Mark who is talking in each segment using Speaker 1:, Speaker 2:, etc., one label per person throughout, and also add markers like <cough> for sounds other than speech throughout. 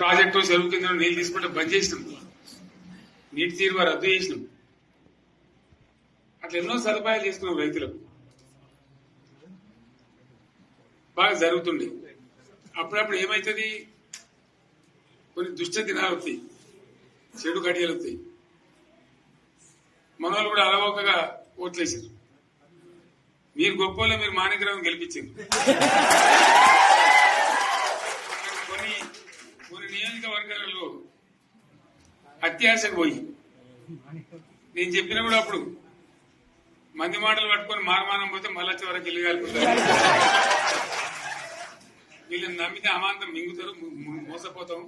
Speaker 1: Project చెరువు కింద నీళ్ళు తీసుకుంటే బంద్ చేసినాం. నీటి తీరువ రద్దు చేసినాం. అట్లా ఎన్నో సదుపాయాలు చేసుకున్నాం రైతులకు. బాగా జరుగుతుండే. అప్పుడప్పుడు ఏమవుతుంది కొన్ని దుష్ట దినాలు వస్తాయి. చెడు గడియలు వస్తాయి. మన వాళ్ళు కూడా అలవోకగా ఓట్లేసారు మీరు గొప్పలో మీరు మాణిగ్రహం గెలిపించారు. <laughs> కొన్ని కొన్ని నియోజకవర్గాలలో అత్యాశకు పోయి. నేను చెప్పిన కూడా అప్పుడు మంది మాటలు పట్టుకొని మారమానం పోతే మళ్ళా చివరికి ఇల్లు కలుపుతారు వీళ్ళని నమ్మితే అమాంతం మింగుతారు మోసపోతాం.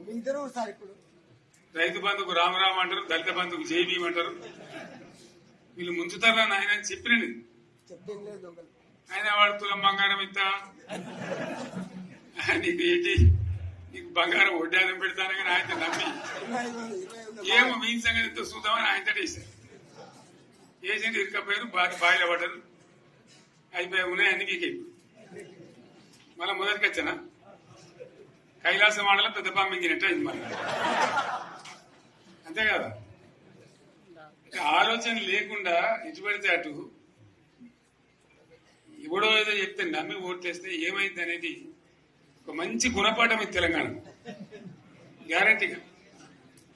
Speaker 1: రైతు బంధుకు రామరామ అంటారు దళిత బంధుకు జైబీ అంటారు. వీళ్ళు ముంచుతారా నాయన అని చెప్పిన ఆయన వాడు తులం బంగారం ఇస్తా నీకు ఏంటి? బంగారం వడ్డానం పెడతాను కానీ ఆయన నమ్మి. ఏమో మీ సంగతి ఎంతో చూద్దామని ఆయన వేశారు వేసింది ఇరుకపోయారు బాగా బాయిలో పడ్డారు. అయిపోయి ఉన్నాయి అన్ని మళ్ళీ మొదటికి వచ్చానా? కైలాసం ఆడలో పెద్ద పంపించినట్టు అయింది మళ్ళీ. అంతే కదా? ఆలోచన లేకుండా ఇటు పడితే అటు ఎవడో ఏదో చెప్తే నమ్మి ఓట్లేస్తే ఏమైంది అనేది ఒక మంచి గుణపాఠం ఇది తెలంగాణ గ్యారంటీగా